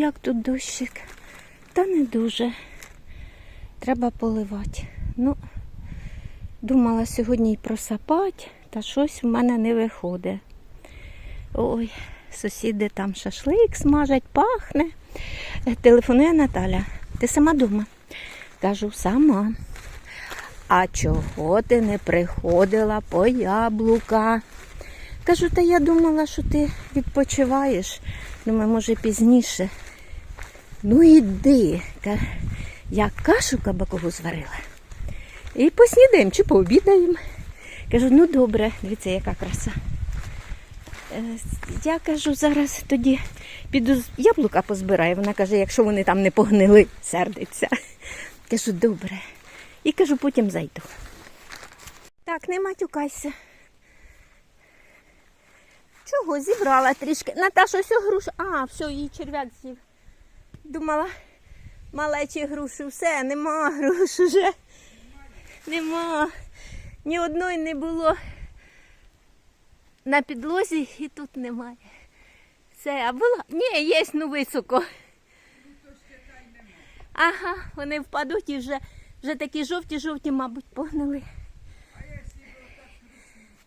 як тут дощик. Та не дуже. Треба поливати. Ну, думала сьогодні й просапати, та щось в мене не виходить. Ой, сусіди там шашлик смажать, пахне. Е, Телефонує Наталя. Ти сама дома? Кажу, сама. А чого ти не приходила по яблука? Кажу, та я думала, що ти відпочиваєш. Думаю, може пізніше. Ну іди. Я кашу кабакову зварила. І поснідаємо чи пообідаємо. Кажу, ну добре, дивіться, яка краса. Е, Я кажу, зараз тоді піду яблука позбираю. Вона каже, якщо вони там не погнили, сердиться. Кажу, добре. І кажу, потім зайду. Так, не матюкайся. Чого зібрала трішки? Наташа, ось груша. А, все, її черв'як з'їв. Думала, малечі груші, все, нема груш уже. Нема. Ні одної не було на підлозі і тут немає. Все, а була? Ні, є, ну високо. Ага, вони впадуть і вже, вже такі жовті-жовті, мабуть, погнили.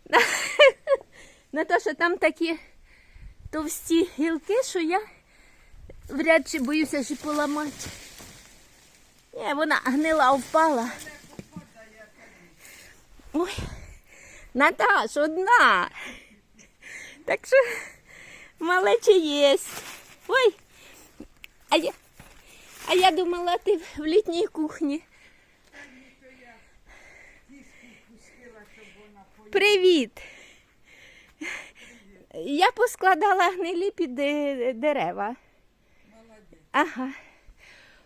Наташа, там такі товсті гілки, що я вряд чи боюся ще поламати. Ні, вона гнила, впала. Ой, Наташ, одна. Так що малече є. Ой, а я, а я думала, ти в літній кухні. Привіт. Я поскладала гнилі під е, дерева. Ага.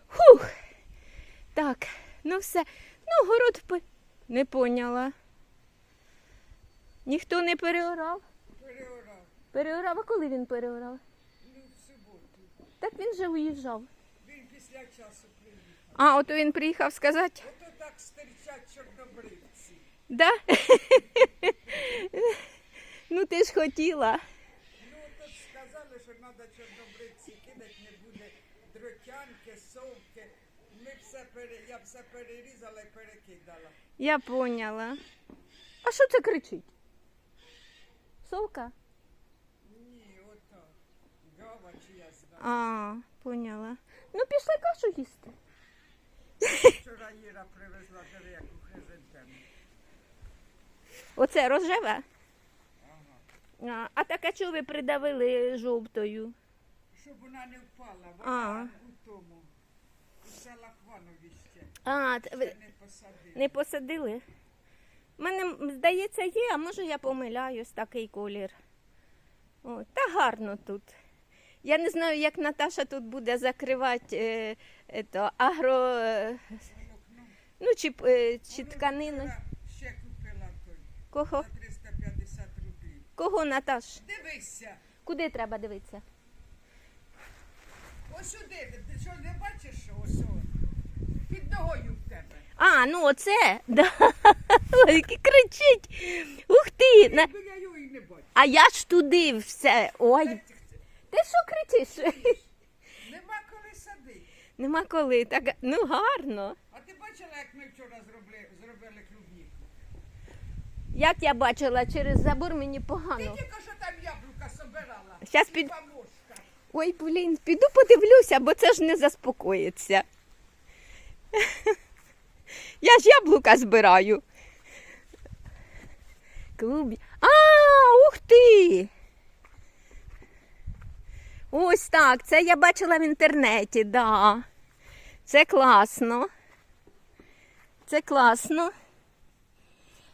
Хух. Так, ну все. Ну, город по- не поняла. Ніхто не переорав? Переорав. Переорав, а коли він переорав? Ну, в суботу. Так він же уїжджав. Він після часу приїхав. А, ото він приїхав сказати. Ото так стирчать чорнобривці. Да? ну ти ж хотіла. Що треба чорнобривці кидати, не буде дротянки, совки. Ми все пере... Я все перерізала і перекидала. Я поняла. А що це кричить? Совка? Ні, ото. Гава чи я знаю. А, поняла. Ну, пішли кашу їсти. Вчора Іра привезла дереку хризантему. Оце рожеве? А, а так а чого ви придавили жовтою? Щоб вона не впала, А. вона у тому. У Салахванові ще. А, т- ви не посадили. не посадили? У мене, м, здається, є, а може я помиляюсь, такий колір. О, та гарно тут. Я не знаю, як Наташа тут буде закривати е, ето, агро. е, ну, чи, п- е, чи тканину. Ще купила той. Кого? За 350 рублів. Кого, Наташ? Дивися, Куди треба дивитися? ось сюди, ти що не бачиш, ось під ногою в тебе. А, ну оце. Да. Кричить. Ух ти! На... А я ж туди все. Ой, ти що кричиш? Нема коли садити. Нема коли. Так, ну гарно. А ти бачила, як ми вчора зробили? Як я бачила, через забор мені Ти погано. тільки що там яблука собирала. Щас під-. Ой, блін, піду подивлюся, бо це ж не заспокоїться. Я ж яблука збираю. Клуб. А, ух ти! Ось так. Це я бачила в інтернеті, да. Це класно. Це класно.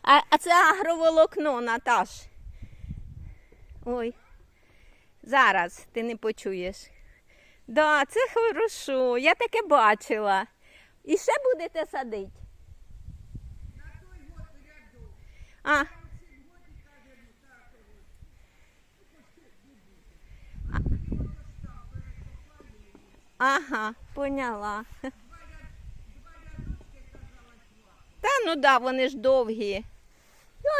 А, а це агроволокно, Наташ. Ой. Зараз ти не почуєш. Да, це хорошо. Я таке бачила. І ще будете садити? А. Ага, поняла. Та ну да, вони ж довгі.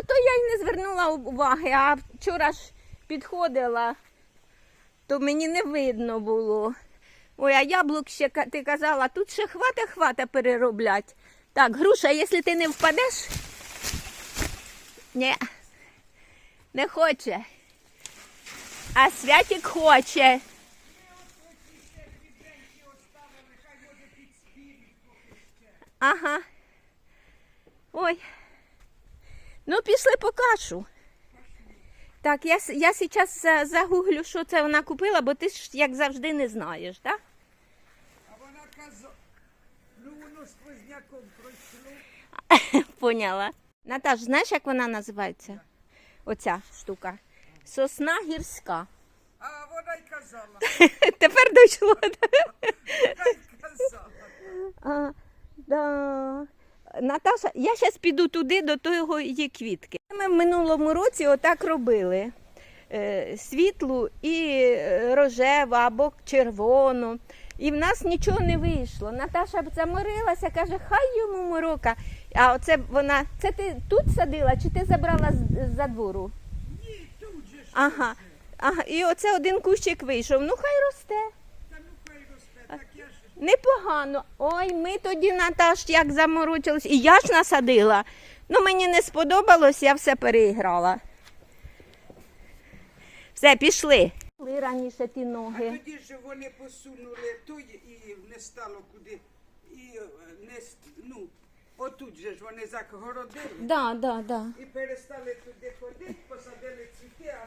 То я й не звернула уваги, а вчора ж підходила, то мені не видно було. Ой, а яблук ще ти казала, тут ще хвата-хвата перероблять. Так, груша, якщо ти не впадеш. Ні, не хоче. А святик хоче. Ага. Ой. Ну, пішли по кашу. Так, я, с- я зараз загуглю, що це вона купила, бо ти ж, як завжди, не знаєш, так? А вона казала, ну воно сквозняком пройшло. Поняла. Наташ, знаєш, як вона називається? Оця штука. Сосна гірська. А вона й казала, Тепер дійшло. вона й казала. А, да. Наташа, я зараз піду туди до того її квітки. Ми в минулому році отак робили. Е, світлу і е, рожеву або червону. І в нас нічого не вийшло. Наташа б заморилася, каже, хай йому морока. А оце вона, це ти тут садила чи ти забрала з, за двору? Ні, тут же. Ага. ага. І оце один кущик вийшов. Ну хай росте. Та ну хай росте, так я ж. Непогано. Ой, ми тоді, Наташ, як заморочились. І я ж насадила. Ну, мені не сподобалось, я все переіграла. Все, пішли. Пішли раніше ті А тоді ж вони посунули той і не стало куди. І е, не ну, отут же ж вони загородили Да, да, да. і перестали туди ходити, посадили цвіти, а,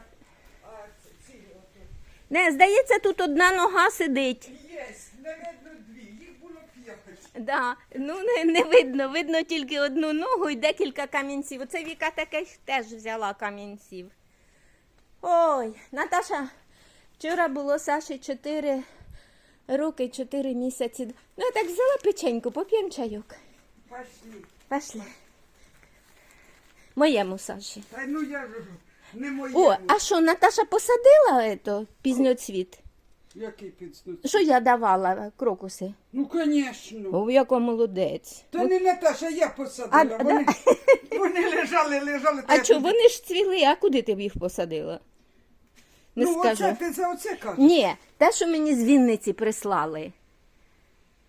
а ці- ці отут. Не, здається, тут одна нога сидить. Є, не видно дві, їх було п'ять. Да. Ну, не, не видно, видно тільки одну ногу і декілька камінців. Оце Віка таке теж взяла камінців. Ой, Наташа, вчора було Саші 4 роки, 4 місяці. Ну, я так взяла печеньку, поп'ємо чайок. Пошли. Пішли. Моєму Саші. Та ну я ж не моє. О, а що, Наташа посадила ето, пізньоцвіт? Який підснут? Що я давала крокуси? Ну, звісно. О, яка молодець. Та не Наташа, я посадила. А, вони, вони лежали, лежали. та А я що, туди- вони ж цвіли, а куди ти б їх посадила? Не ну, скажу. оце ти за оце кажеш. Ні, те, що мені з Вінниці прислали.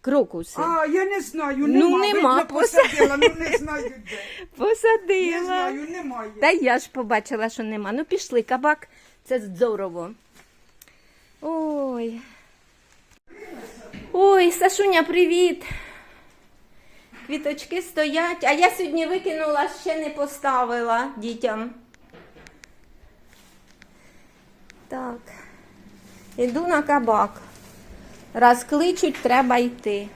Крокуси. А, я не знаю, Ну, нема. нема, Видно, посадила, ну не знаю де. Посадила. Не знаю, немає. Та я ж побачила, що нема. Ну пішли, кабак, це здорово. Ой. Ой, Сашуня, привіт. Квіточки стоять, а я сьогодні викинула, ще не поставила дітям. Так. Іду на кабак. Раз кличуть, треба йти.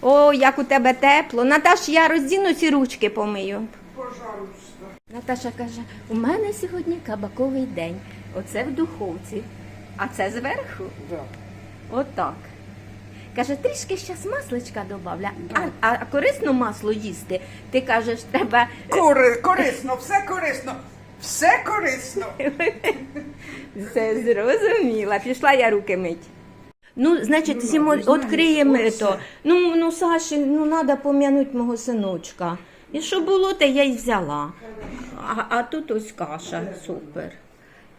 О, як у тебе тепло. Наташ, я роздіну ці ручки помию. Пожалуйста. Наташа каже: у мене сьогодні кабаковий день. Оце в духовці. А це зверху? Да. Отак. Каже, трішки щас масличка добавля. А, а корисно масло їсти. Ти кажеш, треба. Кори, корисно, все корисно. Все корисно. Все зрозуміла. Пішла я руки мить. Ну, значить, Ну, зімо ладно, знаєш, відкриємо оце. то. Ну, ну, Саші, ну треба пом'янути мого синочка. І що було, те я й взяла. А, а тут ось каша, супер.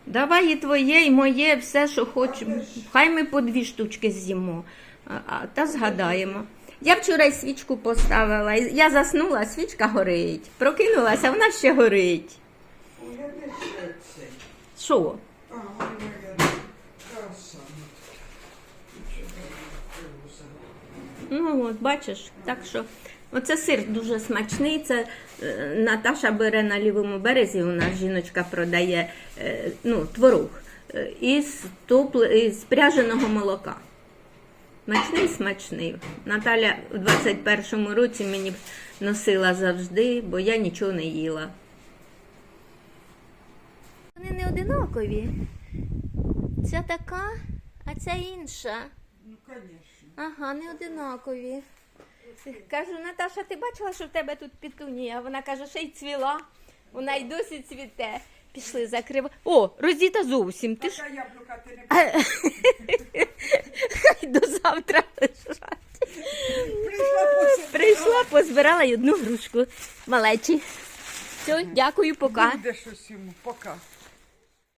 Давай і твоє, і моє, все, що хочемо. Хай ми по дві штучки з'їмо, а, а, та згадаємо. Я вчора й свічку поставила, і я заснула, свічка горить. Прокинулася, вона ще горить. Що? А, моя краса. Ну, от бачиш, так що оце сир дуже смачний. Це е, Наташа бере на лівому березі. У нас жіночка продає е, ну, творог е, із, топл- із пряженого молока. Смачний, смачний. Наталя у 21-му році мені носила завжди, бо я нічого не їла. Вони не одинакові. Ця така, а ця інша. Ну, звісно. Ага, не одинакові. Кажу, Наташа, ти бачила, що в тебе тут петунія? Вона каже, ще й цвіла. Вона й досі цвіте. Пішли, закрив. О, роздіта зовсім. Ти ж яблука ти не хай до завтра лежать. Прийшла, позбирала й одну грушку. Малечі. Все, дякую, пока. Буде щось йому, пока.